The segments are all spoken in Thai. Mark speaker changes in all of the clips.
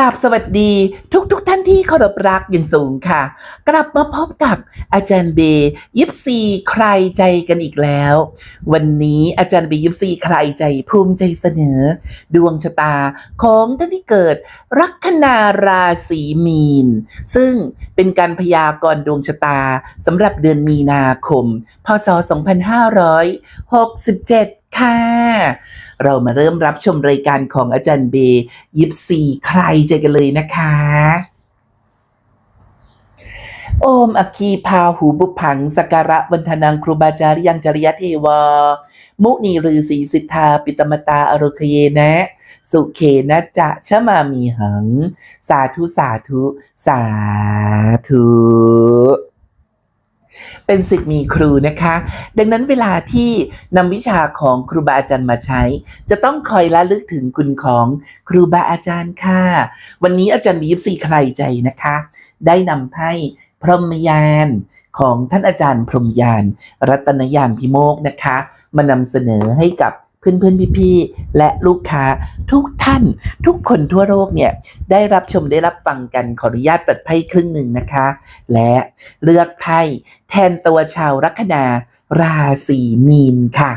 Speaker 1: ราบสวัสดีทุกทุกท่านที่เคารพรักอย่างสูงค่ะ กลับมาพบกับอาจารย์เบย์ยิปซีใครใจกันอีกแล้ว วันนี้อาจารย์เบย์ยิปซีใครใจภูมิใจเสนอ ดวงชะตาของท่านที่เกิด ลัคนาราศีมีน ซึ่งเป็นการพยากรณ์ดวงชะตาสำหรับเดือนมีนาคม พศ 2567 ค่ะ เรามาเริ่มรับชมรายการของอาจารย์เบย์ยิปซีใครใจกันเลยนะคะโอมอคีพาหูบุพังสการะวันธนังครูบาจาริยังจริยเทวา มุนีรือสีสิทธาปิตมตาอโรคเยนะ สุเคนะจะชะมามีหัง สาธุสาธุ สาธุ เป็นสิทธิ์มีครูนะคะ ดังนั้นเวลาที่นำวิชาของครูบาอาจารย์มาใช้ จะต้องคอยระลึกถึงคุณของครูบาอาจารย์ค่ะ วันนี้อาจารย์มียิปซีใครใจนะคะ ได้นำไพ่พรหมยานของท่านอาจารย์พรหมยาน รัตนยานพิโมกนะคะ มานำเสนอให้กับ เพื่อนๆพี่ๆและลูกค้าทุกท่านทุกคนทั่วโลกเนี่ยได้รับชมได้รับฟังกันขออนุญาตเปิดไพ่ครึ่งหนึ่งนะคะ และเลือกไพ่แทนตัวชาวลัคนาราศีมีนค่ะ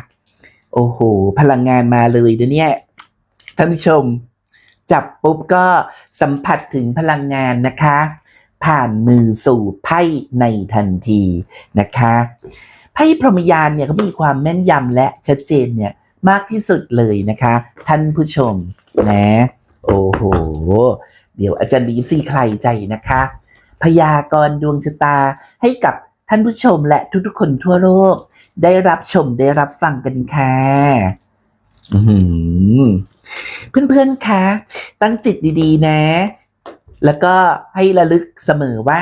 Speaker 1: โอ้โห พลังงานมาเลยนะเนี่ยท่านผู้ชม จับปุ๊บก็สัมผัสถึงพลังงานนะคะ ผ่านมือสู่ไพ่ในทันทีนะคะไพ่พรหมยานเนี่ยเขามีความแม่นยำและชัดเจนเนี่ย มากที่สุดเลยนะคะ ท่านผู้ชมนะ โอ้โห เดี๋ยวอาจารย์บีซีใครใจนะคะ พยากรณ์ดวงชะตาให้กับท่านผู้ชมและทุกๆคนทั่วโลก ได้รับชมได้รับฟังกันค่ะอื้อหือเพื่อนๆ คะ ตั้งจิตดีๆ นะ แล้วก็ให้ระลึกเสมอว่า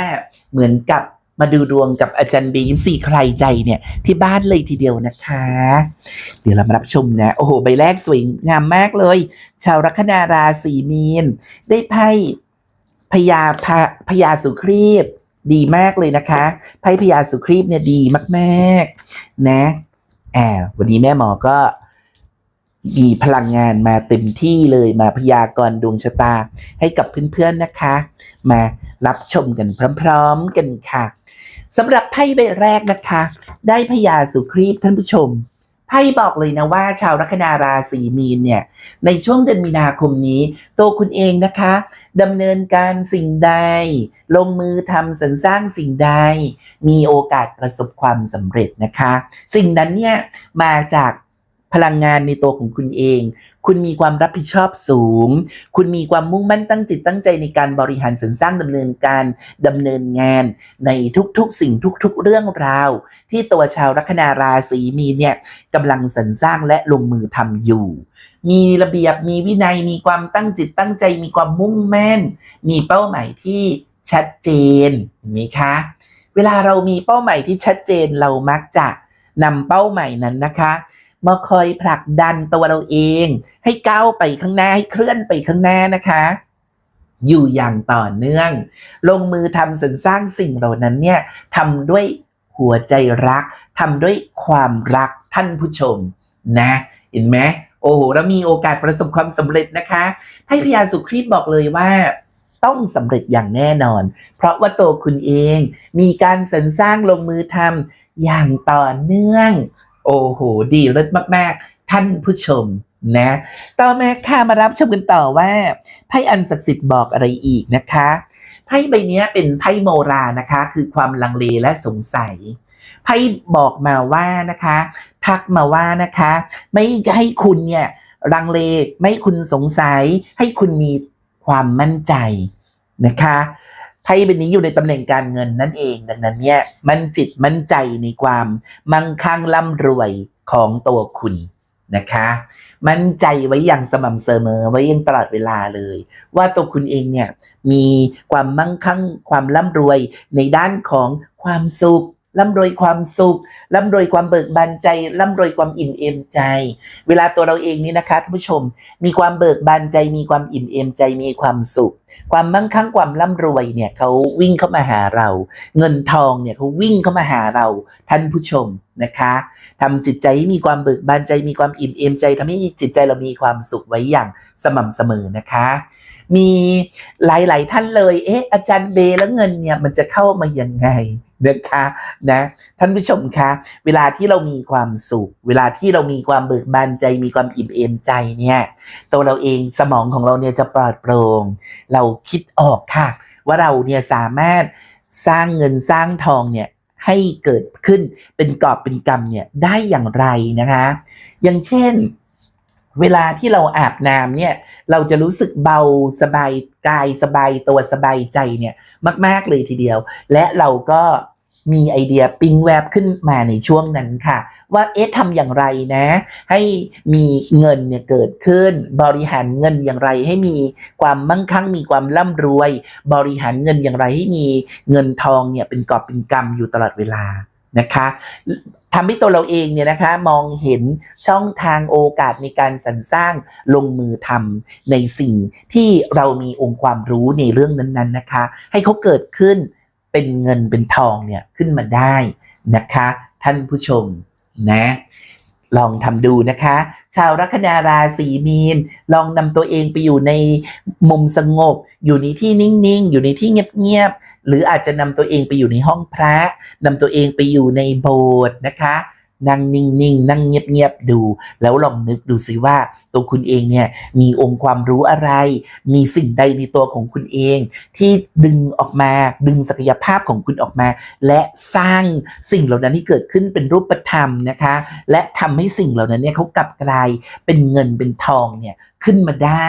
Speaker 1: เหมือนกับ มาดูดวงกับอาจารย์บียิมสี่ใครใจเนี่ย ที่บ้านเลยทีเดียวนะคะ เดี๋ยวเรามารับชมนะ โอ้โห ใบแรกสวยงามมากเลย ชาวลัคนาราศีมีน ได้ไพ่พญาพพญาสุครีบดีมากเลยนะคะ ไพ่พญาสุครีบเนี่ยดีมากๆ นะแอบวันนี้แม่หมอก็มีพลังงานมาเต็มที่เลยมาพยากรณ์ดวงชะตาให้กับเพื่อนๆนะคะ มา รับชมกันพร้อม ๆ กันค่ะสำหรับไพ่ใบแรกนะคะ ได้พญาสุครีบท่านผู้ชมไพ่บอกเลยนะว่าชาวลัคนาราศีมีนเนี่ยในช่วงเดือนมีนาคมนี้ ตัวคุณเองนะคะดำเนินการสิ่งใด ลงมือทำสรรสร้างสิ่งใด มีโอกาสประสบความสำเร็จนะคะ สิ่งนั้นเนี่ยมาจากพลังงานในตัวของคุณเอง คุณมีความรับผิดชอบสูง คุณมีความมุ่งมั่นตั้งจิตตั้งใจในการบริหารสรรสร้างดำเนินการดำเนินงาน ในทุกๆสิ่งทุกๆเรื่องราว ที่ตัวชาวลัคนาราศีมีเนี่ยกำลังสรรสร้างและลงมือทำอยู่ มีระเบียบมีวินัยมีความตั้งจิตตั้งใจ มีความมุ่งมั่น มีเป้าหมายที่ชัดเจนเห็นไหมคะ เวลาเรามีเป้าหมายที่ชัดเจนเรามักจะนำเป้าหมายนั้นนะคะ มาคอยผลักดันตัวเราเอง ให้ก้าวไปข้างหน้าให้เคลื่อนไปข้างหน้านะคะ อยู่อย่างต่อเนื่อง ลงมือทำสรรสร้างสิ่งเหล่านั้นเนี่ยทำด้วยหัวใจรักทำด้วยความรักท่านผู้ชมนะ เห็นไหมโอ้โหแล้วมีโอกาสประสบความสำเร็จนะคะให้พยาสุครีตบอกเลยว่าต้องสำเร็จอย่างแน่นอน เพราะว่าตัวคุณเองมีการสรรสร้างลงมือทำอย่างต่อเนื่อง โอ้โห ดีเลิศมาก ๆ ท่านผู้ชมนะ ต่อมาค่ะมารับชมกันต่อว่าไพ่อันศักดิ์สิทธิ์บอกอะไรอีกนะคะไพ่ใบนี้เป็นไพ่โมรานะคะ คือความลังเลและสงสัยไพ่บอกมาว่านะคะ ทักมาว่านะคะ ไม่ให้คุณเนี่ยลังเลไม่ให้คุณสงสัย ให้คุณมีความมั่นใจนะคะ ไพ่ใบนี้อยู่ในตำแหน่งการเงินนั่นเอง ดังนั้นเนี่ยมันจิตมั่นใจในความมั่งคั่งร่ำรวยของตัวคุณนะคะ มั่นใจไว้อย่างสม่ำเสมอไว้ยังตลอดเวลาเลย ว่าตัวคุณเองเนี่ยมีความมั่งคั่งความร่ำรวยในด้านของความสุข ร่ำรวยความสุขร่ำรวยความเบิกบานใจร่ำรวยความอิ่มเอมใจ เวลาตัวเราเองนี่นะคะท่านผู้ชม มีความเบิกบานใจ มีความอิ่มเอมใจมีความสุข ความมั่งคั่งความร่ำรวยเนี่ยเขาวิ่งเข้ามาหาเรา เงินทองเนี่ยเขาวิ่งเข้ามาหาเราท่านผู้ชมนะคะทำจิตใจให้มีความเบิกบานใจ มีความอิ่มเอมใจทำให้จิตใจเรามีความสุขไว้อย่างสม่ำเสมอนะคะ มีหลายๆท่านเลย เอ๊ะ อาจารย์เบแล้วเงินเนี่ยมันจะเข้ามายังไงนะคะนะท่านผู้ชมคะ เวลาที่เรามีความสุข เวลาที่เรามีความเบิกบานใจ มีความอิ่มเอมใจเนี่ยตัวเราเองสมองของเราเนี่ยจะปลอดโปร่งเราคิดออกค่ะ ว่าเราเนี่ยสามารถสร้างเงินสร้างทองเนี่ยให้เกิดขึ้นเป็นกอบเป็นกำเนี่ยได้อย่างไรนะคะ อย่างเช่น เวลาที่เราอาบน้ำเนี่ยเราจะรู้สึกเบาสบายกายสบายตัวสบายใจเนี่ยมาก ๆ เลยทีเดียว และเราก็มีไอเดียปิ๊งแวบขึ้นมาในช่วงนั้นค่ะ ว่าเอ๊ะทำอย่างไรนะ ให้มีเงินเนี่ยเกิดขึ้น บริหารเงินอย่างไรให้มีความมั่งคั่ง มีความร่ำรวย บริหารเงินอย่างไรให้มีเงินทองเนี่ยเป็นกอบเป็นกำอยู่ตลอดเวลา นะคะทำให้ตัวเราเองเนี่ยนะคะมองเห็นช่องทางโอกาสในการสรรสร้างลงมือทำในสิ่งที่เรามีองค์ความรู้ในเรื่องนั้นๆนะคะ ให้เขาเกิดขึ้นเป็นเงินเป็นทองเนี่ยขึ้นมาได้นะคะ ท่านผู้ชมนะ ลองทำดูนะคะ ชาวลัคนาราศีมีน ลองนำตัวเองไปอยู่ในมุมสงบ อยู่ในที่นิ่งๆ อยู่ในที่เงียบๆ หรืออาจจะนำตัวเองไปอยู่ในห้องพระนำตัวเองไปอยู่ในโบสถ์นะคะ นั่งนิ่งๆนั่งเงียบๆดู แล้วลองนึกดูซิว่าตัวคุณเองเนี่ยมีองค์ความรู้อะไร มีสิ่งใดในตัวของคุณเอง ที่ดึงออกมาดึงศักยภาพของคุณออกมา และสร้างสิ่งเหล่านั้นที่เกิดขึ้นเป็นรูปธรรมนะคะ และทำให้สิ่งเหล่านั้นเนี่ยเขากลับกลายเป็นเงินเป็นทองเนี่ยขึ้นมาได้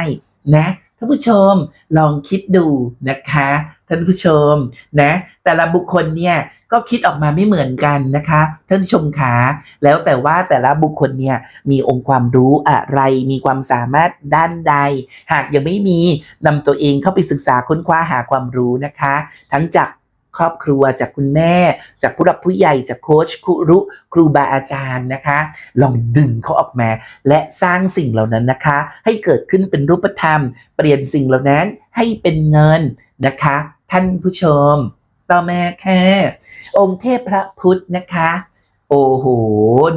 Speaker 1: นะ ท่านผู้ชมลองคิดดูนะคะ ท่านผู้ชมนะ แต่ละบุคคลเนี่ยก็คิดออกมาไม่เหมือนกันนะคะ ท่านผู้ชมคะแล้วแต่ว่าแต่ละบุคคลเนี่ยมีองค์ความรู้อะไร มีความสามารถด้านใด หากยังไม่มีนำตัวเองเข้าไปศึกษาค้นคว้าหาความรู้นะคะ ทั้งจาก ครอบครัวจากคุณแม่ จากผู้หลักผู้ใหญ่จากโค้ชครูรุครูบาอาจารย์นะคะ ลองดึงเขาออกมา และสร้างสิ่งเหล่านั้นนะคะ ให้เกิดขึ้นเป็นรูปธรรม เปลี่ยนสิ่งเหล่านั้นให้เป็นเงินนะคะ ท่านผู้ชม ต่อมาแค่องค์เทพพระพุทธนะคะโอ้โห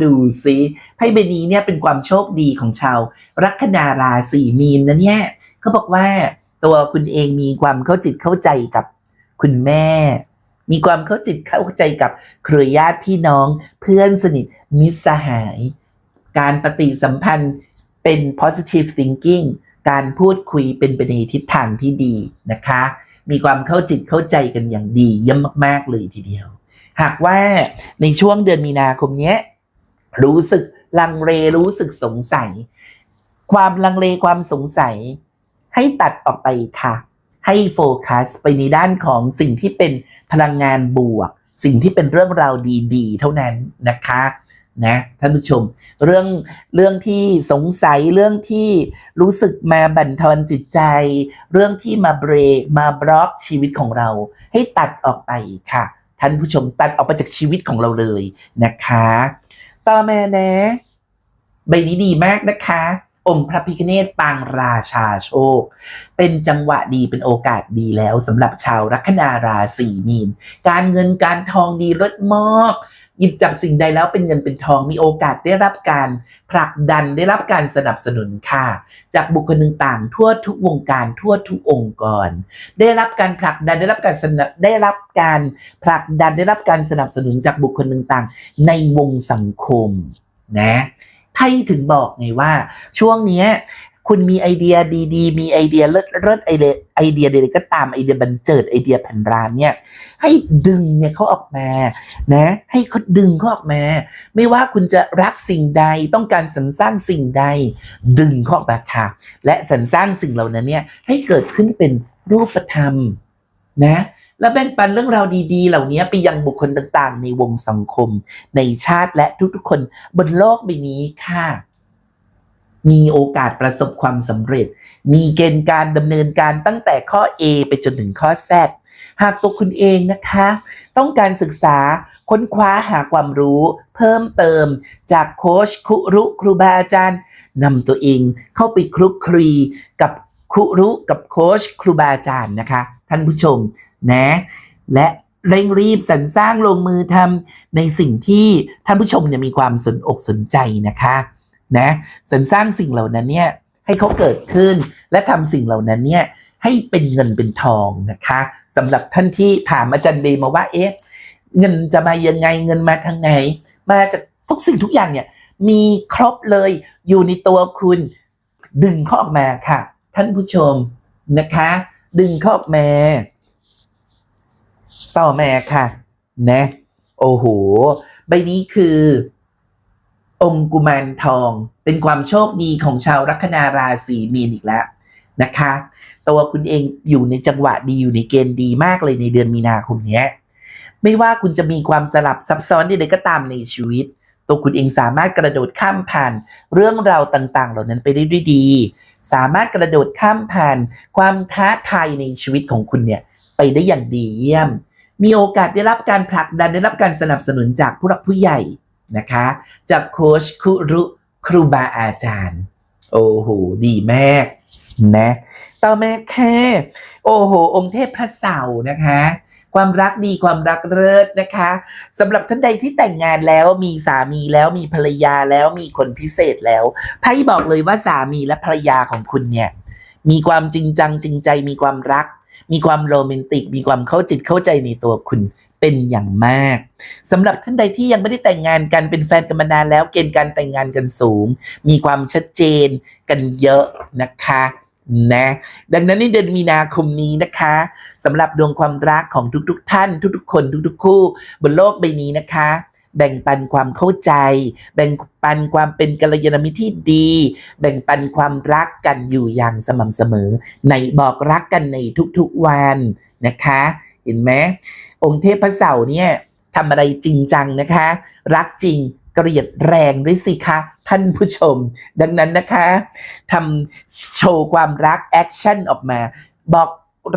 Speaker 1: ดูสิไพ่ใบนี้เนี่ยเป็นความโชคดีของชาว ลัคนาราศีมีนนะเนี่ยเขาบอกว่าตัวคุณเองมีความเข้าจิตเข้าใจกับคุณแม่ มีความเข้าจิตเข้าใจกับเครือญาติพี่น้อง เพื่อนสนิทมิตรสหาย การปฏิสัมพันธ์เป็น positive thinking การพูดคุยเป็นไปในทิศทางที่ดีนะคะ มีความเข้าจิตเข้าใจกันอย่างดีเยี่ยมมาก ๆ เลยทีเดียว หากว่าในช่วงเดือนมีนาคมนี้รู้สึกลังเลรู้สึกสงสัย ความลังเลความสงสัยให้ตัดออกไปค่ะ ให้โฟกัสไปในด้านของสิ่งที่เป็นพลังงานบวก สิ่งที่เป็นเรื่องราวดีๆ เท่านั้นนะคะนะท่านผู้ชม เรื่องเรื่องที่สงสัยเรื่องที่รู้สึกมาบั่นทอนจิตใจ เรื่องที่มาเบรกมาบล็อกชีวิตของเรา ให้ตัดออกไปค่ะ ท่านผู้ชมตัดออกไปจากชีวิตของเราเลยนะคะ ต่อมานะ ใบนี้ดีมากนะคะ องค์พระพิฆเนศปางราชาโชค เป็นจังหวะดีเป็นโอกาสดีแล้วสำหรับชาวลัคนาราศีมีน การเงินการทองดีลดมากหยิบจับสิ่งใดแล้วเป็นเงินเป็นทองมีโอกาสได้รับการผลักดันได้รับการสนับสนุนค่ะ จากบุคคลต่างๆทั่วทุกวงการทั่วทุกองค์กร ได้รับการผลักดันได้รับการสนับได้รับการผลักดันได้รับการสนับสนุนจากบุคคลต่างๆในวงสังคมนะ ไพ่ถึงบอกไงว่า ช่วงเนี้ยคุณมีไอเดียดีๆ มีไอเดียเลิศเลิศไอเดียไอเดียใดๆก็ตามไอเดียบันเจิดไอเดียแผ่นรานเนี่ย ให้ดึงเนี่ยเขาออกมา นะ ให้เขาดึงเขาออกมา ไม่ว่าคุณจะรักสิ่งใดต้องการสรรสร้างสิ่งใด ดึงเขาออกมาค่ะและสรรสร้างสิ่งเหล่านั้นเนี่ยให้เกิดขึ้นเป็นรูปธรรมนะ แล้วแบ่งปันเรื่องราวดีๆ เหล่านี้ไปยังบุคคลต่างๆ ในวงสังคม ในชาติและทุกๆคนบนโลกใบนี้ค่ะ มีโอกาสประสบความสำเร็จ มีเกณฑ์การดำเนินการตั้งแต่ข้อ A ไปจนถึงข้อ Z หากตัวคุณเองนะคะ ต้องการศึกษาค้นคว้าหาความรู้ เพิ่มเติม จากโค้ชครุรุครูบาอาจารย์นำตัวเองเข้าไปคลุกคลีกับ ครุรุกับโค้ชครูบาอาจารย์นะคะ ท่านผู้ชมนะและเร่งรีบสรรสร้างลงมือทำในสิ่งที่ท่านผู้ชมเนี่ยมีความสนอกสนใจนะคะนะสรรสร้างสิ่งเหล่านั้นเนี่ยให้เขาเกิดขึ้น และทำสิ่งเหล่านั้นเนี่ยให้เป็นเงินเป็นทองนะคะสำหรับท่านที่ถามอาจารย์เบมาว่าเอ๊ะเงินจะมายังไงเงินมาทางไหน มาจากทุกสิ่งทุกอย่างเนี่ยมีครบเลยอยู่ในตัวคุณดึงเข้าออกมาค่ะ ท่านผู้ชมนะคะ ดึงเข้าออกมาต่อแมาค่ะนะโอ้โห ใบนี้คือ องค์กุมารทอง เป็นความโชคดีของชาวลัคนาราศีมีนอีกแล้วนะคะ ตัวคุณเองอยู่ในจังหวะดีอยู่ในเกณฑ์ดีมากเลยในเดือนมีนาคมเนี้ยไม่ว่าคุณจะมีความสลับซับซ้อนใดๆก็ตามในชีวิต ตัวคุณเองสามารถกระโดดข้ามผ่าน เรื่องราวต่าง ๆ เหล่านั้นไปได้ด้วยดี สามารถกระโดดข้ามผ่านความท้าทายในชีวิตของคุณเนี่ยไปได้อย่างดีเยี่ยม มีโอกาสได้รับการผลักดันได้รับการสนับสนุนจากผู้หลักผู้ใหญ่นะคะ จากโค้ชครูรุครูบาอาจารย์ โอ้โห ดีมากนะ ต่อมาแค่โอ้โห องค์เทพพระเสาร์นะคะ ความรักดีความรักเลิศนะคะสำหรับท่านใดที่แต่งงานแล้วมีสามีแล้วมีภรรยาแล้วมีคนพิเศษแล้วไพ่บอกเลยว่าสามีและภรรยาของคุณเนี่ย มีความจริงจังจริงใจมีความรัก มีความโรแมนติก มีความเข้าจิตเข้าใจในตัวคุณเป็นอย่างมากสำหรับท่านใดที่ยังไม่ได้แต่งงานกันเป็นแฟนกันมานานแล้วเกณฑ์การแต่งงานกันสูง มีความชัดเจนกันเยอะนะคะ นะ ดังนั้นในเดือนมีนาคมนี้นะคะสำหรับดวงความรักของทุกๆทท่าน ทุกๆ คนทุกๆ คู่ บนโลกใบนี้นะคะ แบ่งปันความเข้าใจ แบ่งปันความเป็นกัลยาณมิตรที่ดี แบ่งปันความรักกันอยู่อย่างสม่ำเสมอ ในบอกรักกันในทุกๆวันนะคะ เห็นไหมองค์เทพพระเสาร์เนี่ยทำอะไรจริงจังนะคะ รักจริง เกลียดแรงด้วยสิคะ ท่านผู้ชม ดังนั้นนะคะทำโชว์ความรักแอคชั่นออกมา บอก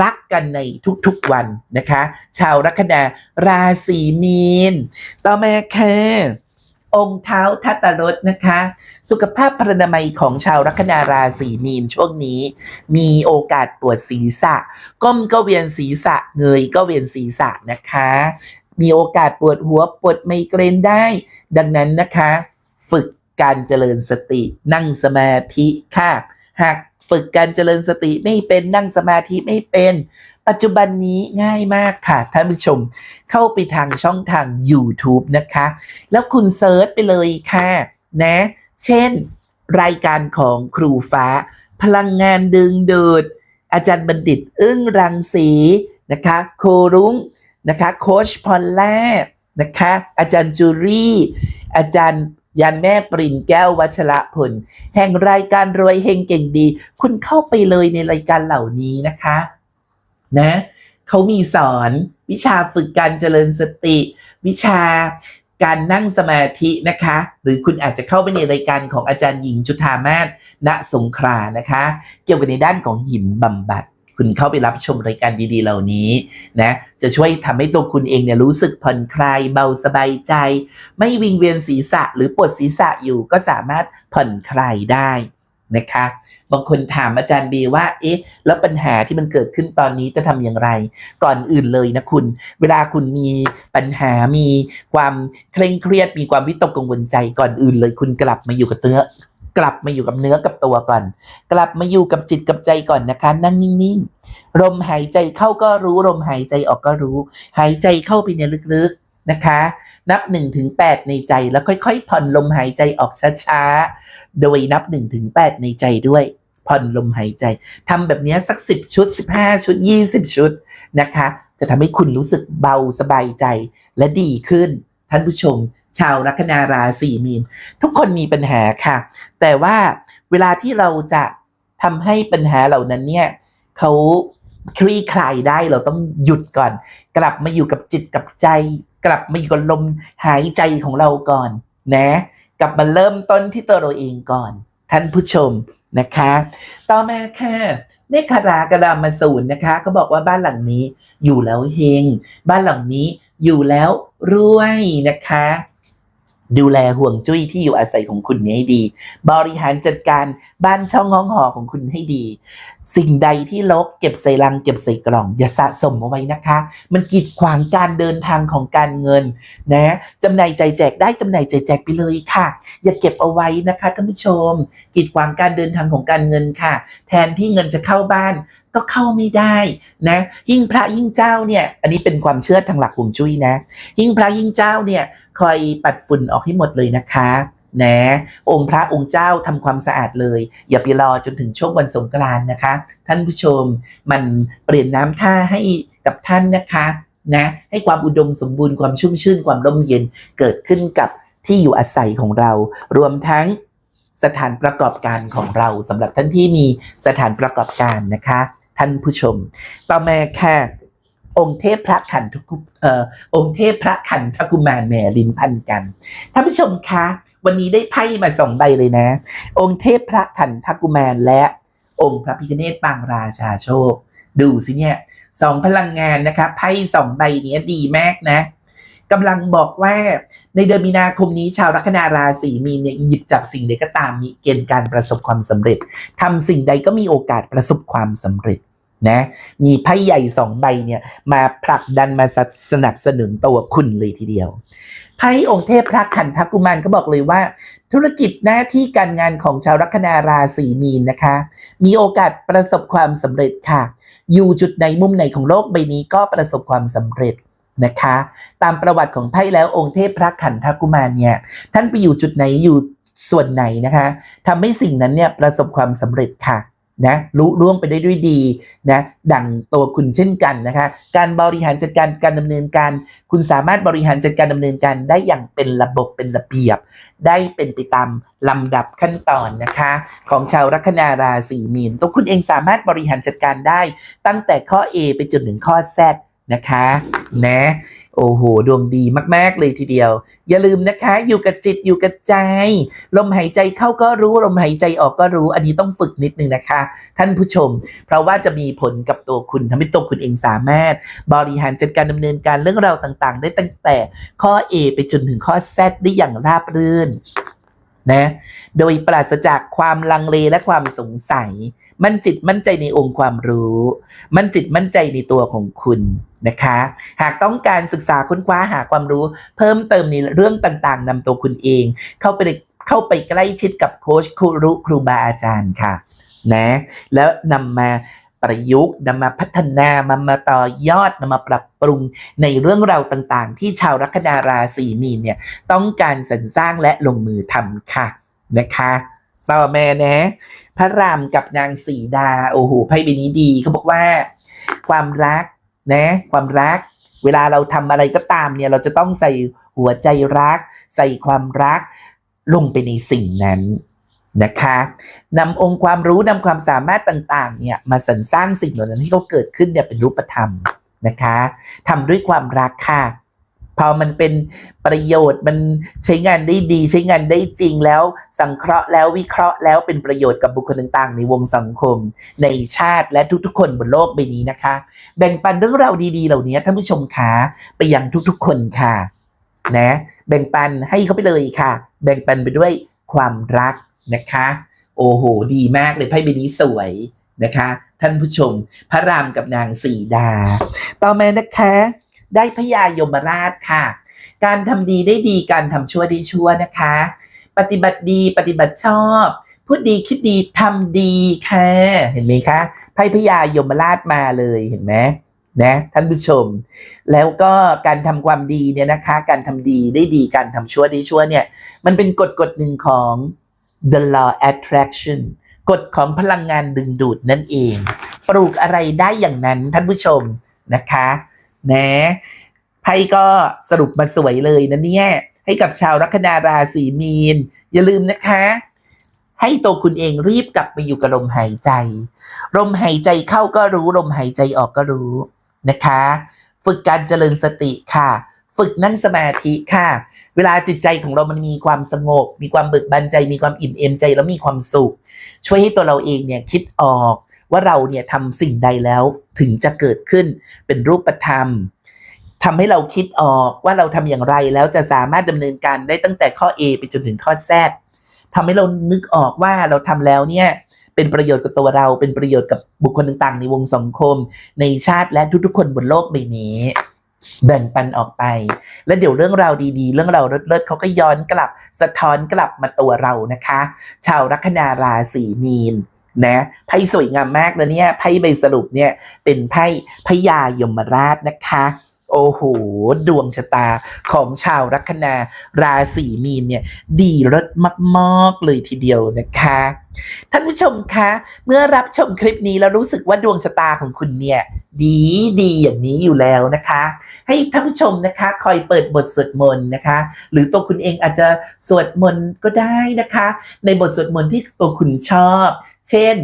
Speaker 1: รักกันในทุกๆวันนะคะ ชาวลัคนาราศีมีน ต่อมาค่ะองค์เท้าทัตตรสนะคะ สุขภาพพรรณนามัยของชาวลัคนาราศีมีนช่วงนี้ มีโอกาสปวดศีรษะ ก้มก็เวียนศีรษะ เงยก็เวียนศีรษะนะคะ มีโอกาสปวดหัวปวดไมเกรนได้ ดังนั้นนะคะ ฝึกการเจริญสติ นั่งสมาธิค่ะ หากฝึกการเจริญสติไม่เป็นนั่งสมาธิไม่เป็น ปัจจุบันนี้ง่ายมากค่ะท่านผู้ชม เข้าไปทางช่องทาง YouTube นะคะ แล้วคุณเซิร์ชไปเลยค่ะนะ เช่น รายการของครูฟ้า พลังงานดึงดูดอาจารย์บัณฑิต อึ้งรังสีนะคะ โครุ้ง นะคะโคชพอลล่านะคะอาจารย์จูรี่ อาจารย์ยันแม่ปรินแก้ววัชระพลแห่งรายการรวยเฮงเก่งดี คุณเข้าไปเลยในรายการเหล่านี้นะคะนะเขามีสอนวิชาฝึกการเจริญสติ วิชาการนั่งสมาธินะคะ หรือคุณอาจจะเข้าไปในรายการของอาจารย์หญิงจุธามาศณสงขลานะคะ เกี่ยวกับในด้านของหินบำบัด คุณเข้าไปรับชมรายการดีๆ เหล่านี้นะจะช่วยทำให้ตัวคุณเองเนี่ยรู้สึกผ่อนคลายเบาสบายใจ ไม่วิงเวียนศีรษะ หรือปวดศีรษะอยู่ก็สามารถผ่อนคลายได้นะคะบางคนถามอาจารย์บีว่า เอ๊ะ แล้วปัญหาที่มันเกิดขึ้นตอนนี้จะทำอย่างไร ก่อนอื่นเลยนะคุณ เวลาคุณมีปัญหามีความเคร่งเครียดมีความวิตกกังวลใจก่อนอื่นเลยคุณกลับมาอยู่กับเนื้อ กลับมาอยู่กับเนื้อกับตัวก่อน กลับมาอยู่กับจิตกับใจก่อนนะคะ นั่งนิ่งๆลมหายใจเข้าก็รู้ลมหายใจออกก็รู้ หายใจเข้าไปเนี่ยลึกๆนะคะ นับ1นถึงแในใจแล้วค่อยๆ ผ่อนลมหายใจออกช้าๆโดยนับ1นถึงแในใจด้วย ผ่อนลมหายใจทำแบบนี้สัก 10 ชุด 15 ชุด 20 ชุดนะคะ จะทำให้คุณรู้สึกเบาสบายใจและดีขึ้นท่านผู้ชม ชาวลัคนาราศีมีน ทุกคนมีปัญหาค่ะ แต่ว่าเวลาที่เราจะทำให้ปัญหาเหล่านั้นเนี่ยเขาคลี่คลายได้เราต้องหยุดก่อน กลับมาอยู่กับจิตกับใจ กลับมาอยู่กับลมหายใจของเราก่อนนะ กลับมาเริ่มต้นที่ตัวเราเองก่อน ท่านผู้ชมนะคะ ต่อมาค่ะเมฆรากระดามาสูนนะคะเขาบอกว่าบ้านหลังนี้อยู่แล้วเฮงบ้านหลังนี้อยู่แล้วรวยนะคะ ดูแลห่วงจุ้ยที่อยู่อาศัยของคุณให้ดี บริหารจัดการบ้านช่องห้องหอของคุณให้ดี สิ่งใดที่ลบเก็บใส่ลังเก็บใส่กล่อง อย่าสะสมเอาไว้นะคะ มันกีดขวางการเดินทางของการเงินนะจำหน่ายใจแจกได้จำหน่ายใจแจกไปเลยค่ะ อย่าเก็บเอาไว้นะคะท่านผู้ชม กีดขวางการเดินทางของการเงินค่ะ แทนที่เงินจะเข้าบ้าน ก็เข้าไม่ได้นะหิ้งพระหิ้งเจ้าเนี่ย อันนี้เป็นความเชื่อทางหลักฮวงจุ้ยนะหิ้งพระหิ้งเจ้าเนี่ยคอยปัดฝุ่นออกให้หมดเลยนะคะนะองค์พระองค์เจ้าทำความสะอาดเลย อย่าไปรอจนถึงช่วงวันสงกรานต์นะคะ ท่านผู้ชมมันเปลี่ยนน้ำท่าให้กับท่านนะคะนะให้ความอุดมสมบูรณ์ความชุ่มชื่นความร่มเย็นเกิดขึ้นกับที่อยู่อาศัยของเรา รวมทั้งสถานประกอบการของเราสำหรับท่านที่มีสถานประกอบการนะคะ ท่านผู้ชม ต่อมาค่ะ องค์เทพพระขันทกุเอ่อองค์เทพพระขันทกุมารแหม่ลิ้นพันกันท่านผู้ชมคะวันนี้ได้ไพ่มาสองใบเลยนะ องค์เทพพระขันทกุมารและองค์พระพิฆเนศปางราชาโชค ดูสิเนี่ยสองพลังงานนะคะไพ่สองใบเนี้ยดีมากนะกำลังบอกว่าในเดือนมีนาคมนี้ชาวลัคนาราศีมีนเนี่ยหยิบจับสิ่งใดก็ตามมีเกณฑ์การประสบความสำเร็จทำสิ่งใดก็มีโอกาสประสบความสำเร็จ นะมีไพ่ใหญ่สองใบเนี่ยมาผลักดันมาสนับสนุนตัวคุณเลยทีเดียวไพ่องค์เทพพระขันทกุมารก็บอกเลยว่า ธุรกิจหน้าที่การงานของชาวลัคนาราศีมีนนะคะ มีโอกาสประสบความสำเร็จค่ะ อยู่จุดไหนมุมไหนของโลกใบนี้ก็ประสบความสำเร็จนะคะ ตามประวัติของไพ่แล้วองค์เทพพระขันทกุมารเนี่ยท่านไปอยู่จุดไหนอยู่ส่วนไหนนะคะทำให้สิ่งนั้นเนี่ยประสบความสำเร็จค่ะ นะลุล่วงไปได้ด้วยดีนะดังตัวคุณเช่นกันนะคะ การบริหารจัดการการดำเนินการ คุณสามารถบริหารจัดการดำเนินการได้อย่างเป็นระบบเป็นระเบียบ ได้เป็นไปตามลำดับขั้นตอนนะคะ ของชาวลัคนาราศีมีนตัวคุณเองสามารถบริหารจัดการได้ ตั้งแต่ข้อ A ไปจนถึงข้อ Z นะคะนะ โอ้โห ดวงดีมาก ๆ เลยทีเดียว อย่าลืมนะคะ อยู่กับจิตอยู่กับใจ ลมหายใจเข้าก็รู้ ลมหายใจออกก็รู้ อันนี้ต้องฝึกนิดนึงนะคะ ท่านผู้ชม เพราะว่าจะมีผลกับตัวคุณทำให้ตัวคุณเองสามารถ บริหารจัดการดำเนินการเรื่องราวต่าง ๆ ได้ตั้งแต่ข้อ A ไปจนถึงข้อ Z ได้อย่างราบรื่นนะ โดยปราศจากความลังเลและความสงสัย มั่นจิตมั่นใจในองค์ความรู้ มั่นจิตมั่นใจในตัวของคุณนะคะ หากต้องการศึกษาค้นคว้าหาความรู้ เพิ่มเติมในเรื่องต่างๆนำตัวคุณเอง เข้าไปเข้าไปใกล้ชิดกับโค้ชครูรุครูบาอาจารย์ค่ะนะแล้วนำมาประยุกต์นำมาพัฒนามามาต่อยอดนำมาปรับปรุงในเรื่องราวต่างๆ ที่ชาวลัคนาราศีมีนเนี่ยต้องการสรรสร้างและลงมือทำค่ะนะคะ ต่อมานะ พระรามกับนางสีดา โอ้โหไพ่ใบนี้ดีเขาบอกว่า ความรักนะ ความรัก เวลาเราทำอะไรก็ตามเนี่ย เราจะต้องใส่หัวใจรัก ใส่ความรัก ลงไปในสิ่งนั้นนะคะนำองค์ความรู้นำความสามารถต่างๆเนี่ยมาสรรสร้างสิ่งเหล่านั้นให้เขาเกิดขึ้นเนี่ยเป็นรูปธรรมนะคะทำด้วยความรักค่ะ พอมันเป็นประโยชน์มันใช้งานได้ดี ใช้งานได้จริงแล้ว สังเคราะห์แล้ววิเคราะห์แล้วเป็นประโยชน์กับบุคคลต่างๆ ในวงสังคม ในชาติและทุกๆ คนบนโลกใบนี้นะคะ แบ่งปันเรื่องราวดีๆ เหล่านี้ท่านผู้ชมคะไปยังทุกๆ คนค่ะ นะ แบ่งปันให้เขาไปเลยค่ะ แบ่งปันไปด้วยความรักนะคะ โอ้โห ดีมากเลยไพ่ใบนี้สวยนะคะ ท่านผู้ชม พระรามกับนางสีดา ต่อมานะคะ ได้พญายมราชค่ะ การทำดีได้ดีการทำชั่วได้ชั่วนะคะ ปฏิบัติดีปฏิบัติชอบพูดดีคิดดีทำดีค่ะเห็นไหมคะไพ่พญายมราชมาเลยเห็นไหมนะท่านผู้ชม แล้วก็การทำความดีเนี่ยนะคะ การทำดีได้ดีการทำชั่วได้ชั่วเนี่ย มันเป็นกฎกฎหนึ่งของ the law attraction กฎของพลังงานดึงดูดนั่นเอง ปลูกอะไรได้อย่างนั้นท่านผู้ชมนะคะ นะไพ่ก็สรุปมาสวยเลยนะเนี่ยให้กับชาวลัคนาราศีมีน อย่าลืมนะคะ ให้ตัวคุณเองรีบกลับไปอยู่กับลมหายใจ ลมหายใจเข้าก็รู้ลมหายใจออกก็รู้นะคะ ฝึกการเจริญสติค่ะ ฝึกนั่งสมาธิค่ะ เวลาจิตใจของเรามันมีความสงบ มีความเบิกบานใจ มีความอิ่มเอมใจแล้วมีความสุข ช่วยให้ตัวเราเองเนี่ยคิดออก ว่าเราเนี่ยทำสิ่งใดแล้วถึงจะเกิดขึ้นเป็นรูปธรรมทำให้เราคิดออกว่าเราทำอย่างไรแล้วจะสามารถดำเนินการได้ตั้งแต่ข้อ A ไปจนถึงข้อ Z ทำให้เรานึกออกว่าเราทำแล้วเนี่ยเป็นประโยชน์กับตัวเรา เป็นประโยชน์กับบุคคลต่างๆ ในวงสังคม ในชาติและทุกๆ คนบนโลกใบนี้แบ่งปันออกไป แล้วเดี๋ยวเรื่องราวดีๆ เรื่องราวเลิศๆเขาก็ย้อนกลับ สะท้อนกลับมาตัวเรานะคะ ชาวลัคนาราศีมีน นะไพ่สวยงามมากนะเนี่ยไพ่ใบสรุปเนี่ยเป็นไพ่พญายมราชนะคะโอ้โห ดวงชะตาของชาวลัคนาราศีมีนเนี่ย ดีรสมากๆเลยทีเดียวนะคะ ท่านผู้ชมคะ เมื่อรับชมคลิปนี้แล้วรู้สึกว่าดวงชะตาของคุณเนี่ย ดีดีอย่างนี้อยู่แล้วนะคะ ให้ท่านผู้ชมนะคะคอยเปิดบทสวดมนต์นะคะ หรือตัวคุณเองอาจจะสวดมนต์ก็ได้นะคะ ในบทสวดมนต์ที่ตัวคุณชอบ เช่น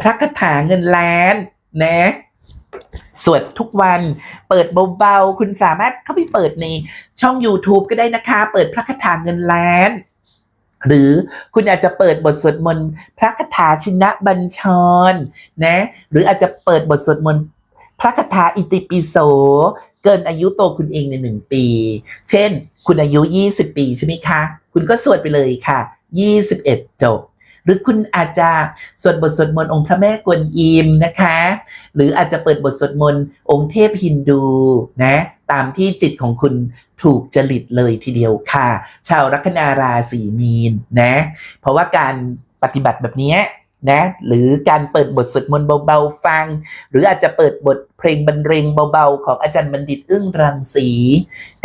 Speaker 1: พระคาถาเงินล้านนะสวดทุกวันเปิดเบาๆ คุณสามารถเข้าไปเปิดในช่อง YouTube ก็ได้นะคะ เปิดพระคาถาเงินล้าน หรือคุณอาจจะเปิดบทสวดมนต์พระคาถาชินบัญชรนะ หรืออาจจะเปิดบทสวดมนต์ ระคาถาอิติปิโส เกินอายุตัวคุณเองในหนึ่งปี เช่น คุณอายุ 20 ปีใช่ไหมคะ คุณก็สวดไปเลยค่ะ 21 จบ หรือคุณอาจจะสวดบทสวดมนต์องค์พระแม่กวนอิมนะคะ หรืออาจจะเปิดบทสวดมนต์องค์เทพฮินดูนะตามที่จิตของคุณถูกจริตเลยทีเดียวค่ะ ชาวลัคนาราศีมีนนะ เพราะว่าการปฏิบัติแบบนี้ นะหรือการเปิดบทสวดมนต์เบาๆฟัง หรืออาจจะเปิดบทเพลงบรรเลงเบาๆ ของอาจารย์บัณฑิตอึ้งรังสี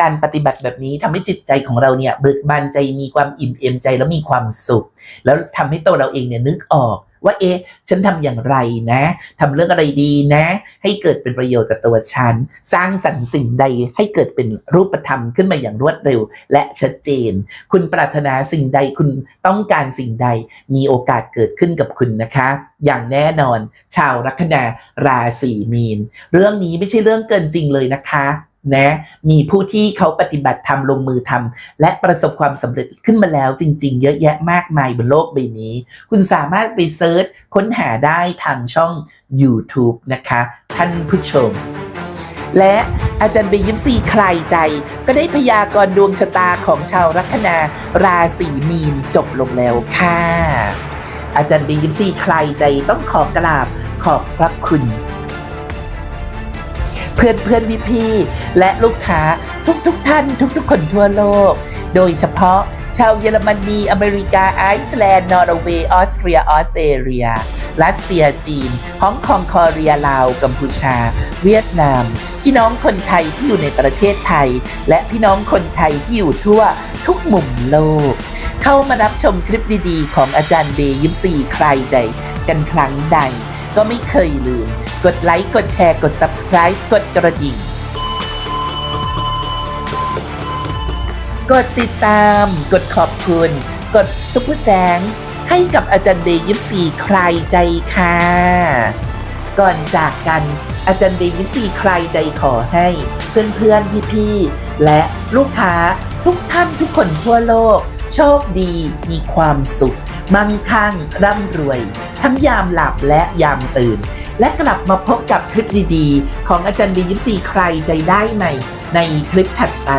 Speaker 1: การปฏิบัติแบบนี้ทำให้จิตใจของเราเนี่ยเบิกบานใจมีความอิ่มเอมใจแล้วมีความสุข แล้วทำให้ตัวเราเองเนี่ยนึกออก ว่าเอ๊ะฉันทำอย่างไรนะทำเรื่องอะไรดีนะ ให้เกิดเป็นประโยชน์กับตัวฉัน สร้างสรรค์สิ่งใดให้เกิดเป็นรูปธรรมขึ้นมาอย่างรวดเร็ว และชัดเจน คุณปรารถนาสิ่งใดคุณต้องการสิ่งใด มีโอกาสเกิดขึ้นกับคุณนะคะ อย่างแน่นอน ชาวลัคนาราศีมีน เรื่องนี้ไม่ใช่เรื่องเกินจริงเลยนะคะ นะมีผู้ที่เขาปฏิบัติธรรมลงมือทำและประสบความสำเร็จขึ้นมาแล้วจริง ๆ เยอะแยะมากมายบนโลกใบนี้ คุณสามารถไปเซิร์ชค้นหาได้ทางช่อง YouTube นะคะ ท่านผู้ชม และอาจารย์เบยิมซีใครใจ ก็ได้พยากรณ์ดวงชะตาของชาวลัคนาราศีมีนจบลงแล้วค่ะ อาจารย์เบยิมซีใครใจต้องขอกราบขอบพระคุณ เพื่อนเพื่อนพี่พี่และลูกค้าทุกทุกท่าน ทุกทุกคนทั่วโลก โดยเฉพาะชาวเยอรมนี อเมริกา ไอซ์แลนด์ นอร์เวย์ ออสเตรีย ออสเตรเลีย รัสเซีย จีน ฮ่องกง คอเรีย ลาว กัมพูชา เวียดนาม พี่น้องคนไทยที่อยู่ในประเทศไทย และพี่น้องคนไทยที่อยู่ทั่วทุกมุมโลก เข้ามารับชมคลิปดีๆ ของอาจารย์เบยิปซีใครใจ กันครั้งใด ก็ไม่เคยลืม กดไลค์กดแชร์กด Subscribe กดกระดิ่ง กดติดตาม กดขอบคุณ กดซุปเปอร์แจงส์ให้กับอาจารย์เดย์ยิปซีใครใจค่ะ ก่อนจากกันอาจารย์เดย์ยิปซีใครใจขอให้ เพื่อนๆพี่ๆและลูกค้าทุกท่านทุกคนทั่วโลก โชคดีมีความสุข มั่งคั่งร่ำรวย ทั้งยามหลับและยามตื่น และกลับมาพบกับคลิปดีๆ ของอาจารย์เดย์ยิปซีใครใจได้ใหม่ ในคลิปถัดไป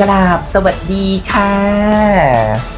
Speaker 1: กราบสวัสดีค่ะ